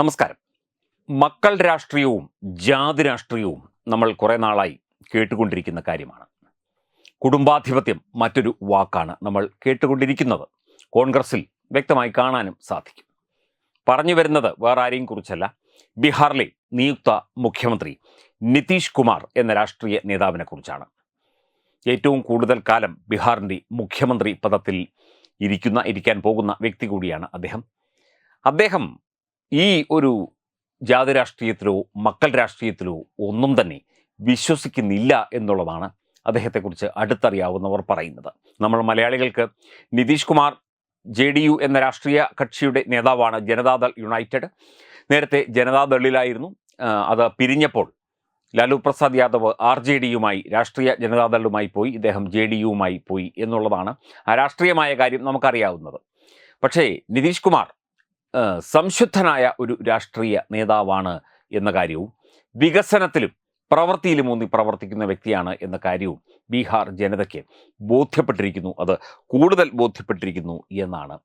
നമസ്കാരം. മക്കൾ രാഷ്ട്രീയവും ജാതി രാഷ്ട്രീയവും നമ്മൾ കുറേ നാളായി കേട്ടുകൊണ്ടിരിക്കുന്ന കാര്യമാണ്. കുടുംബാധിപത്യം മറ്റൊരു വാക്കാണ് നമ്മൾ കേട്ടുകൊണ്ടിരിക്കുന്നത്. കോൺഗ്രസിൽ വ്യക്തമായി കാണാനും സാധിക്കും. പറഞ്ഞു വരുന്നത് വേറെ ആരെയും കുറിച്ചല്ല. ബീഹാറിലെ നിയുക്ത മുഖ്യമന്ത്രി നിതീഷ് കുമാർ എന്ന രാഷ്ട്രീയ നേതാവിനെ കുറിച്ചാണ്. ഏറ്റവും കൂടുതൽ കാലം ബീഹാറിന്റെ മുഖ്യമന്ത്രി പദത്തിൽ ഇരിക്കുന്ന ഇരിക്കാൻ പോകുന്ന വ്യക്തി കൂടിയാണ് അദ്ദേഹം. അദ്ദേഹം ഈ ഒരു ജാതി രാഷ്ട്രീയത്തിലോ മക്കൾ രാഷ്ട്രീയത്തിലോ ഒന്നും തന്നെ വിശ്വസിക്കുന്നില്ല എന്നുള്ളതാണ് അദ്ദേഹത്തെക്കുറിച്ച് അടുത്തറിയാവുന്നവർ പറയുന്നത്. നമ്മൾ മലയാളികൾക്ക് Nitish Kumar J D U എന്ന രാഷ്ട്രീയ കക്ഷിയുടെ നേതാവാണ് ജനതാദൾ യുണൈറ്റഡ്. നേരത്തെ ജനതാദളിലായിരുന്നു അത് പിരിഞ്ഞപ്പോൾ ലാലു പ്രസാദ് യാദവ് ആർ ജെ ഡിയുമായി രാഷ്ട്രീയ ജനതാദളുമായി പോയി ഇദ്ദേഹം ജെ ഡി യുമായി പോയി എന്നുള്ളതാണ് ആ രാഷ്ട്രീയമായ കാര്യം നമുക്കറിയാവുന്നത്. പക്ഷേ നിതീഷ് കുമാർ സംശുദ്ധനായ ഒരു രാഷ്ട്രീയ നേതാവാണ് എന്ന കാര്യവും വികസനത്തിലും പ്രവൃത്തിയിലും ഊന്നി പ്രവർത്തിക്കുന്ന വ്യക്തിയാണ് എന്ന കാര്യവും ബീഹാർ ജനതയ്ക്ക് ബോധ്യപ്പെട്ടിരിക്കുന്നു. അത് കൂടുതൽ ബോധ്യപ്പെട്ടിരിക്കുന്നു എന്നാണ്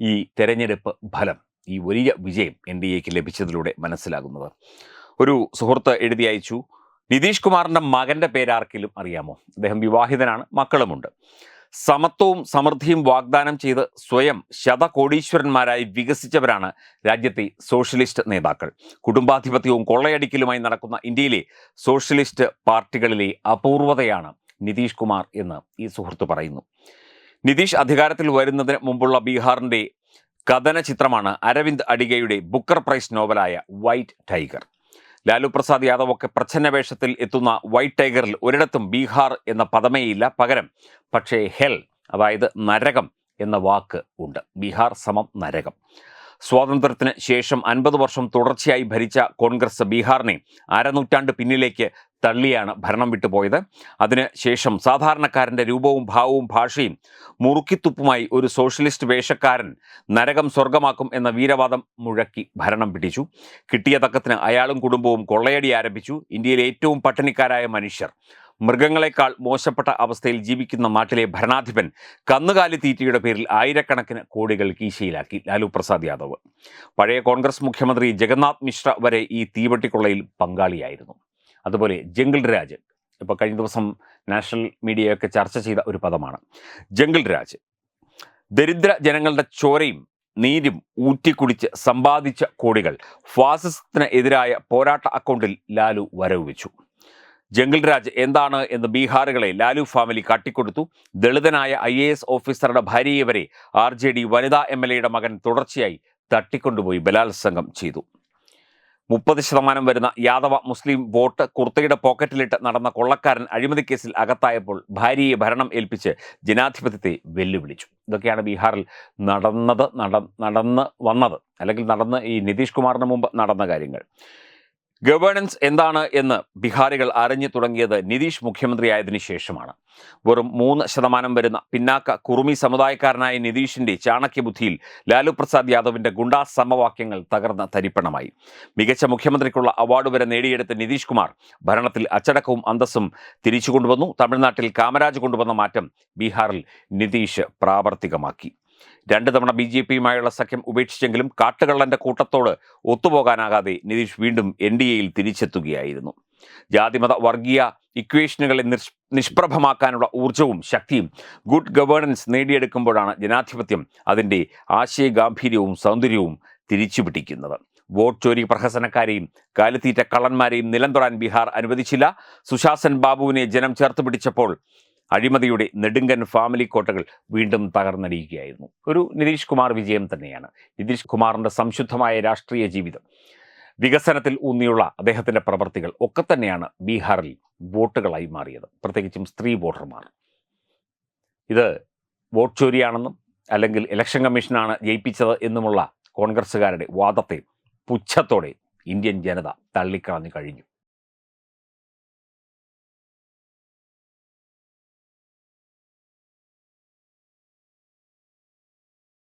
ഈ തെരഞ്ഞെടുപ്പ് ഫലം ഈ വലിയ വിജയം എൻ ഡി എക്ക് ലഭിച്ചതിലൂടെ മനസ്സിലാകുന്നത്. ഒരു സുഹൃത്ത് എഴുതി അയച്ചു നിതീഷ് കുമാറിന്റെ മകന്റെ പേരാർക്കിലും അറിയാമോ? അദ്ദേഹം വിവാഹിതനാണ് മക്കളുമുണ്ട്. സമത്വവും സമൃദ്ധിയും വാഗ്ദാനം ചെയ്ത് സ്വയം ശതകോടീശ്വരന്മാരായി വികസിച്ചവരാണ് രാജ്യത്തെ സോഷ്യലിസ്റ്റ് നേതാക്കൾ. കുടുംബാധിപത്യവും കൊള്ളയടിക്കലുമായി നടക്കുന്ന ഇന്ത്യയിലെ സോഷ്യലിസ്റ്റ് പാർട്ടികളിലെ അപൂർവതയാണ് നിതീഷ് കുമാർ എന്ന് ഈ സുഹൃത്ത് പറയുന്നു. നിതീഷ് അധികാരത്തിൽ വരുന്നതിന് മുമ്പുള്ള ബീഹാറിന്റെ കഥന ചിത്രമാണ് അരവിന്ദ് അഡിഗയുടെ ബുക്കർ പ്രൈസ് നോവലായ വൈറ്റ് ടൈഗർ. ലാലു പ്രസാദ് യാദവ് ഒക്കെ പ്രച്ഛന്ന വേഷത്തിൽ എത്തുന്ന വൈറ്റ് ടൈഗറിൽ ഒരിടത്തും ബീഹാർ എന്ന പദമേയില്ല പകരം പക്ഷേ ഹെൽ അതായത് നരകം എന്ന വാക്ക് ഉണ്ട്. ബീഹാർ സമം നരകം. സ്വാതന്ത്ര്യത്തിന് ശേഷം അൻപത് വർഷം തുടർച്ചയായി ഭരിച്ച കോൺഗ്രസ് ബീഹാറിനെ അരനൂറ്റാണ്ട് പിന്നിലേക്ക് തള്ളിയാണ് ഭരണം വിട്ടുപോയത് അതിന് ശേഷം സാധാരണക്കാരന്റെ രൂപവും ഭാവവും ഭാഷയും മുറുക്കിത്തുപ്പുമായി ഒരു സോഷ്യലിസ്റ്റ് വേഷക്കാരൻ നരകം സ്വർഗമാക്കും എന്ന വീരവാദം മുഴക്കി ഭരണം പിടിച്ചു. കിട്ടിയ തക്കത്തിന് അയാളും കുടുംബവും കൊള്ളയടി ആരംഭിച്ചു. ഇന്ത്യയിലെ ഏറ്റവും പട്ടിണിക്കാരായ മനുഷ്യർ. മൃഗങ്ങളെക്കാൾ മോശപ്പെട്ട അവസ്ഥയിൽ ജീവിക്കുന്ന നാട്ടിലെ ഭരണാധിപൻ കന്നുകാലി തീറ്റയുടെ പേരിൽ ആയിരക്കണക്കിന് കോടികൾ കീശയിലാക്കി. ലാലു പ്രസാദ് യാദവ്. പഴയ കോൺഗ്രസ് മുഖ്യമന്ത്രി ജഗന്നാഥ് മിശ്ര വരെ ഈ തീവട്ടിക്കൊള്ളയിൽ പങ്കാളിയായിരുന്നു. അതുപോലെ ജംഗിൾ രാജ്. ഇപ്പോൾ കഴിഞ്ഞ ദിവസം നാഷണൽ മീഡിയയൊക്കെ ചർച്ച ചെയ്ത ഒരു പദമാണ്. ജംഗിൾ രാജ്. ദരിദ്ര ജനങ്ങളുടെ ചോരയും നീരും ഊറ്റിക്കുടിച്ച് സമ്പാദിച്ച കോടികൾ ഫാസിസത്തിനെതിരായ പോരാട്ട അക്കൗണ്ടിൽ ലാലു വരവ് വെച്ചു ജംഗിൾ രാജ് എന്താണ് എന്ന് ബീഹാറുകളെ ലാലു ഫാമിലി കാട്ടിക്കൊടുത്തു. ദളിതനായ ഐ എ എസ് ഓഫീസറുടെ ഭാര്യയെ വരെ ആർ ജെ ഡി വനിതാ എം എൽ എയുടെ മകൻ തുടർച്ചയായി തട്ടിക്കൊണ്ടുപോയി ബലാത്സംഗം ചെയ്തു. മുപ്പത് ശതമാനം വരുന്ന യാദവ മുസ്ലിം വോട്ട് കുർത്തയുടെ പോക്കറ്റിലിട്ട് നടന്ന കൊള്ളക്കാരൻ അഴിമതി കേസിൽ അകത്തായപ്പോൾ ഭാര്യയെ ഭരണം ഏൽപ്പിച്ച് ജനാധിപത്യത്തെ വെല്ലുവിളിച്ചു. ഇതൊക്കെയാണ് ബീഹാറിൽ നടന്നത് നട നടന്ന് വന്നത്. അല്ലെങ്കിൽ നടന്ന് ഈ നിതീഷ് കുമാറിന് മുമ്പ് നടന്ന കാര്യങ്ങൾ. ഗവേണൻസ് എന്താണ് എന്ന് ബിഹാരികൾ അറിഞ്ഞു തുടങ്ങിയത് നിതീഷ് മുഖ്യമന്ത്രിയായതിനു ശേഷമാണ്. വെറും മൂന്ന് ശതമാനം വരുന്ന പിന്നാക്ക കുറുമി സമുദായക്കാരനായ നിതീഷിന്റെ ചാണക്യബുദ്ധിയിൽ ലാലു പ്രസാദ് യാദവിന്റെ ഗുണ്ടാ സമവാക്യങ്ങൾ തകർന്ന തരിപ്പണമായി. മികച്ച മുഖ്യമന്ത്രിക്കുള്ള അവാർഡ് വരെ നേടിയെടുത്ത നിതീഷ് കുമാർ ഭരണത്തിൽ അച്ചടക്കവും അന്തസ്സും തിരിച്ചു കൊണ്ടുവന്നു. തമിഴ്നാട്ടിൽ കാമരാജ് കൊണ്ടുവന്ന മാറ്റം ബീഹാറിൽ നിതീഷ് പ്രാവർത്തികമാക്കി. രണ്ട് തവണ ബി ജെ പിയുമായുള്ള സഖ്യം ഉപേക്ഷിച്ചെങ്കിലും കാട്ടുകള്ളന്റെ കൂട്ടത്തോട് ഒത്തുപോകാനാകാതെ നിതീഷ് വീണ്ടും എൻ ഡി എയിൽ തിരിച്ചെത്തുകയായിരുന്നു. ജാതിമത വർഗീയ ഇക്വേഷനുകളെ നിഷ് നിഷ്പ്രഭമാക്കാനുള്ള ഊർജവും ശക്തിയും ഗുഡ് ഗവേണൻസ് നേടിയെടുക്കുമ്പോഴാണ് ജനാധിപത്യം അതിന്റെ ആശയഗാംഭീര്യവും സൗന്ദര്യവും തിരിച്ചുപിടിക്കുന്നത്. വോട്ട് ചോരി പ്രഹസനക്കാരെയും കാലിത്തീറ്റ കള്ളന്മാരെയും നിലം തൊടാൻ ബീഹാർ അനുവദിച്ചില്ല. സുശാസൻ ബാബുവിനെ ജനം ചേർത്ത് പിടിച്ചപ്പോൾ അഴിമതിയുടെ നെടുങ്കൻ ഫാമിലി കോട്ടകൾ വീണ്ടും തകർന്നടിയുകയായിരുന്നു. ഒരു നിതീഷ് കുമാർ വിജയം തന്നെയാണ്. നിതീഷ് കുമാറിന്റെ സംശുദ്ധമായ രാഷ്ട്രീയ ജീവിതം വികസനത്തിൽ ഊന്നിയുള്ള അദ്ദേഹത്തിന്റെ പ്രവർത്തികൾ ഒക്കെ തന്നെയാണ് ബീഹാറിൽ വോട്ടുകളായി മാറിയത്. പ്രത്യേകിച്ചും സ്ത്രീ വോട്ടർമാർ. ഇത് വോട്ട് ചോരിയാണെന്നും അല്ലെങ്കിൽ ഇലക്ഷൻ കമ്മീഷനാണ് ജയിപ്പിച്ചത് എന്നുമുള്ള കോൺഗ്രസ്സുകാരുടെ വാദത്തെ പുച്ഛത്തോടെ ഇന്ത്യൻ ജനത തള്ളിക്കളഞ്ഞു കഴിഞ്ഞു.